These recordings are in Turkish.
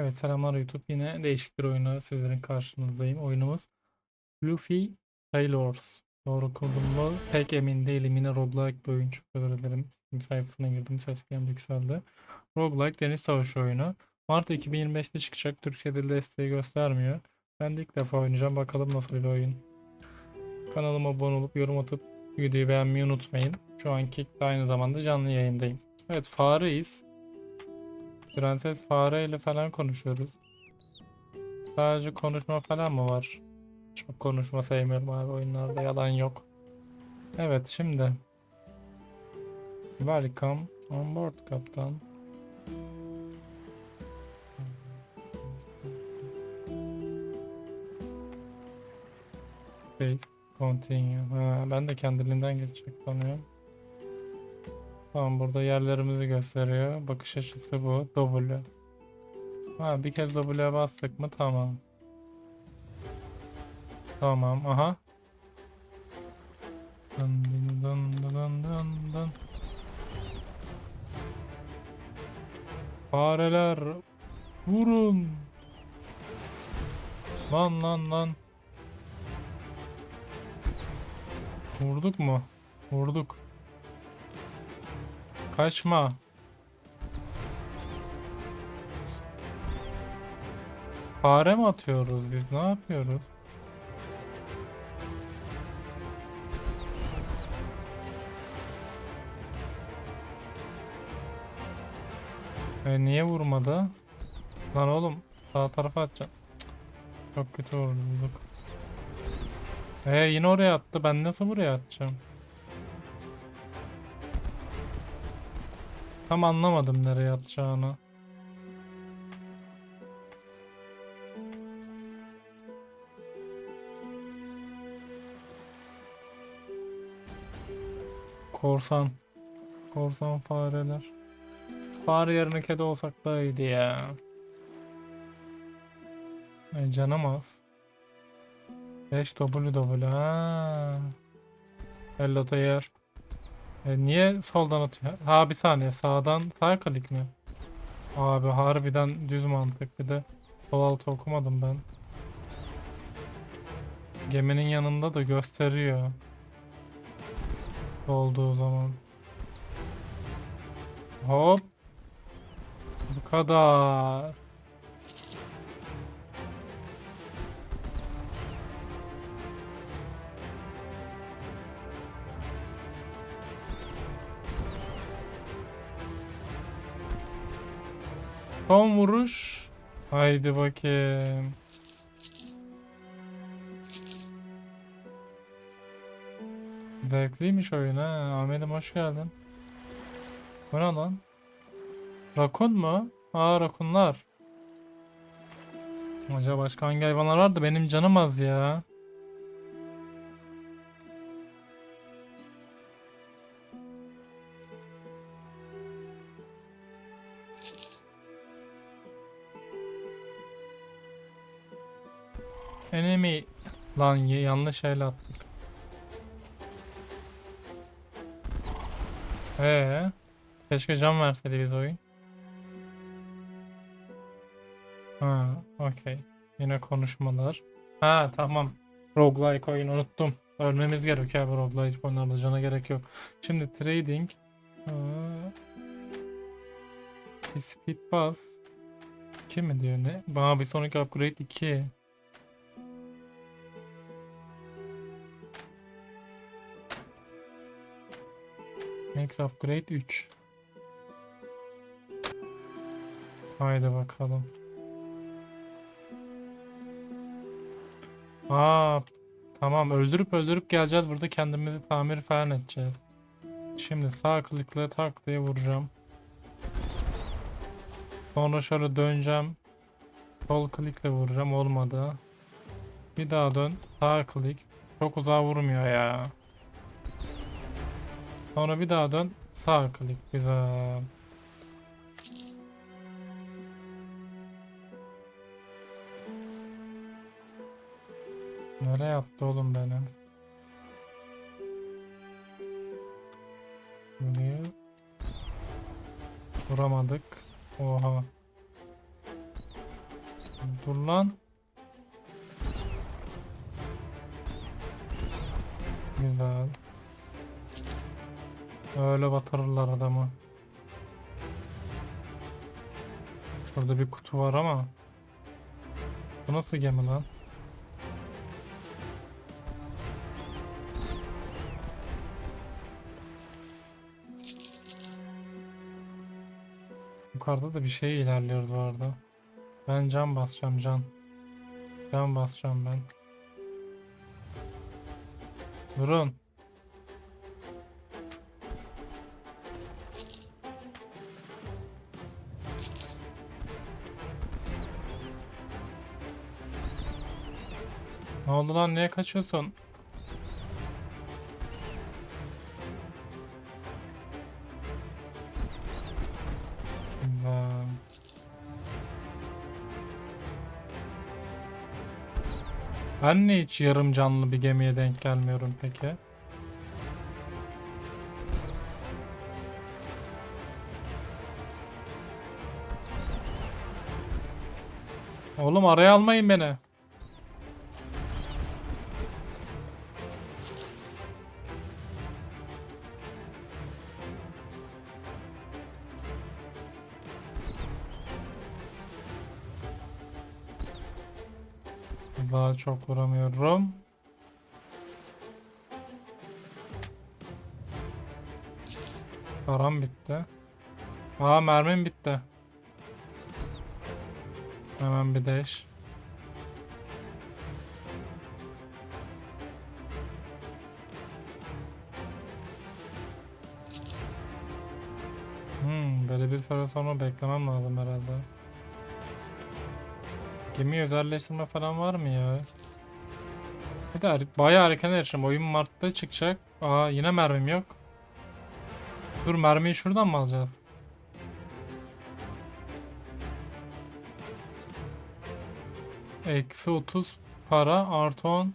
Evet selamlar YouTube. Yine değişik bir oyunu sizlerin karşınızdayım. Oyunumuz Luffy Tailors. Doğru kurdum mu? Pek emin değilim. Yine roguelike bir oyun. Çok özür dilerim. Steam sayfasına girdim. Anda yükseldi. Roguelike deniz savaşı oyunu. Mart 2025'te çıkacak. Türkçe dil desteği göstermiyor. Ben de ilk defa oynayacağım. Bakalım nasıl bir oyun. Kanalıma abone olup yorum atıp videoyu beğenmeyi unutmayın. Şu anki de aynı zamanda canlı yayındayım. Evet fareyiz. Prenses fare ile falan konuşuyoruz. Sadece konuşma falan mı var? Çok konuşma sevmiyorum abi oyunlarda yalan yok. Evet şimdi. Welcome on board kaptan. Space continue. Ha, ben de kendiliğinden geçecek sanıyorum. Tamam burada yerlerimizi gösteriyor. Bakış açısı bu. W. Ha bir kez W'ye bastık mı tamam. Tamam aha. Dın dın dın dın dın dın. Fareler vurun. Lan lan lan. Vurduk mu? Vurduk. Kaçma. Fare mi atıyoruz biz? Ne yapıyoruz? E niye vurmadı? Lan oğlum sağ tarafa atacağım. Çok kötü vurduk. E yine oraya attı. Ben nasıl buraya atacağım? Tam anlamadım nereye atacağını. Korsan. Korsan fareler. Fare yerine kedi olsak daha iyiydi ya. Ay canım az. 5 WW ha. Hello yer. E niye soldan atıyor? Ha bir saniye sağdan sağ klik mi? Abi harbiden düz mantık bir de sol altı okumadım ben. Geminin yanında da gösteriyor. Olduğu zaman. Hop. Bu kadar. Son vuruş. Haydi bakayım. Zevkliymiş oyun ha. Ahmet'im hoş geldin. Bu ne lan? Rakun mu? Aa rakunlar. Acaba başka hangi hayvanlar vardı? Benim canım az ya. Enemy. Lan yanlış el attık. Ee, keşke can verseydi biz oyun. Ha, okey. Yine konuşmalar. Ha, tamam. Roguelike oyun unuttum. Ölmemiz gerekiyor abi roguelike oyunlarda cana gerek yok. Şimdi trading. Ha. Speed bus. 2 mi diyor ne? Bana bir sonraki upgrade 2. Max upgrade 3. Haydi bakalım. Aa, tamam öldürüp öldürüp geleceğiz burada kendimizi tamir falan edeceğiz. Şimdi sağ klikle tak diye vuracağım. Sonra şöyle döneceğim. Sol klikle vuracağım olmadı. Bir daha dön. Sağ klik. Çok uzağa vurmuyor ya. Sonra bir daha dön. Sağ klik. Güzel. Nereye attı oğlum beni? Buraya vuramadık. Oha. Dur lan. Güzel. Öyle batırırlar adamı. Şurada bir kutu var ama. Bu nasıl gemi lan? Yukarıda da bir şey ilerliyoruz bu arada. Ben can basacağım can. Can basacağım ben. Durun. Ne oldu lan? Niye kaçıyorsun? Ben niye hiç yarım canlı bir gemiye denk gelmiyorum peki? Oğlum araya almayın beni. Daha çok vuramıyorum. Param bitti. Aa mermim bitti. Hemen bir deş. Hmm, böyle bir süre sonra beklemem lazım herhalde. Gemi özelleştirme falan var mı ya? Bir de bayağı erken erişim. Oyun Mart'ta çıkacak. Aa yine mermim yok. Dur mermiyi şuradan mı alacağız? Eksi 30 para artı 10.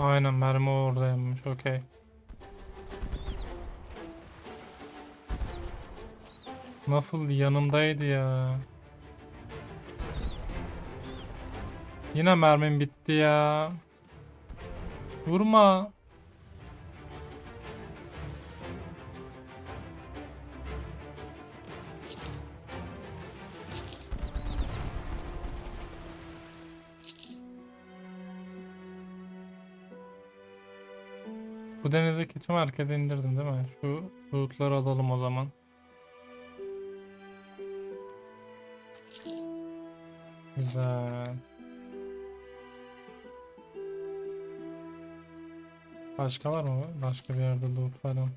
Aynen mermi oradaymış. Okey. Nasıl yanımdaydı ya. Yine mermim bitti ya. Vurma. Bu denizdeki tüm herkesi indirdim değil mi? Şu lootları alalım o zaman. Güzel. Başka var mı? Başka bir yerde loot falan.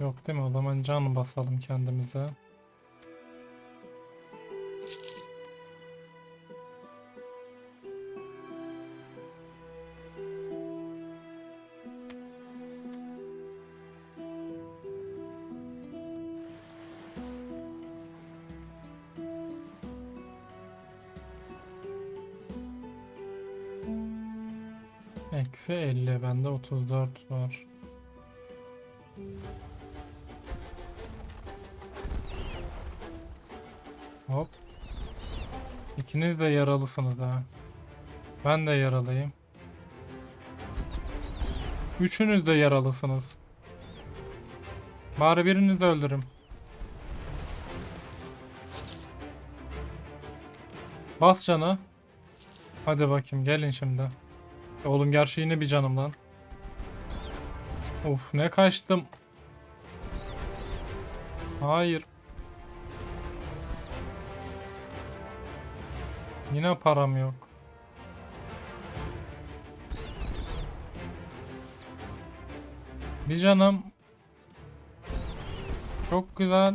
Yok değil mi? O zaman can basalım kendimize. Eksi 50. Bende 34 var. Hop. İkiniz de yaralısınız ha. Ben de yaralıyım. Üçünüz de yaralısınız. Bari birini de öldürürüm. Bas canı. Hadi bakayım gelin şimdi. Oğlum gerçi yine bir canım lan. Of ne kaçtım. Hayır. Yine param yok. Bir canım. Çok güzel.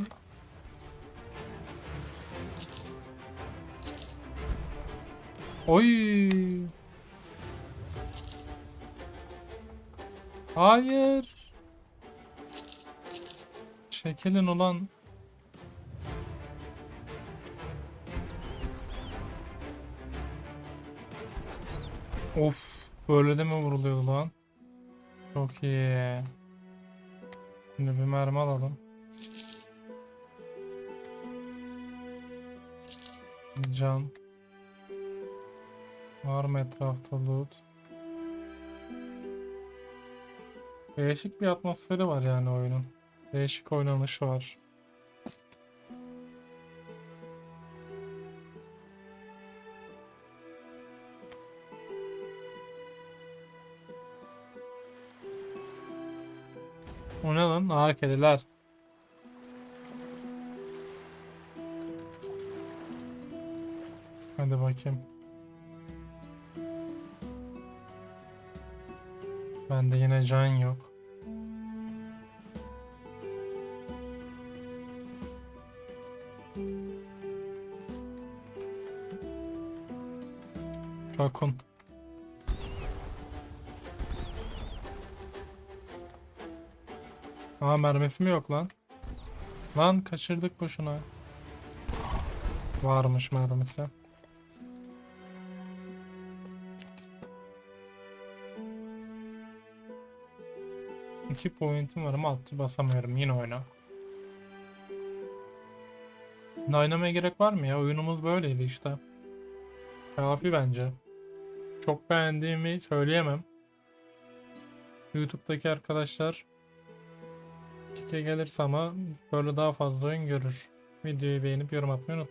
Oy. Hayır. Çekilin ulan. Of böyle de mi vuruluyor lan? Çok iyi. Şimdi bir mermi alalım. Can. Var mı etrafta loot? Değişik bir atmosferi var yani oyunun. Değişik oynanış var. O ne lan? Kediler. Hadi bakayım. Bende yine can yok. Rakun. Aa mermisi mi yok lan? Lan kaçırdık boşuna. Varmış mermisi. İki pointim var ama altı basamıyorum. Yine oyna. Oynamaya gerek var mı ya? Oyunumuz böyleydi işte. Kafi bence. Çok beğendiğimi söyleyemem. YouTube'daki arkadaşlar Kike gelirse ama böyle daha fazla oyun görür. Videoyu beğenip yorum atmayı unutmayın.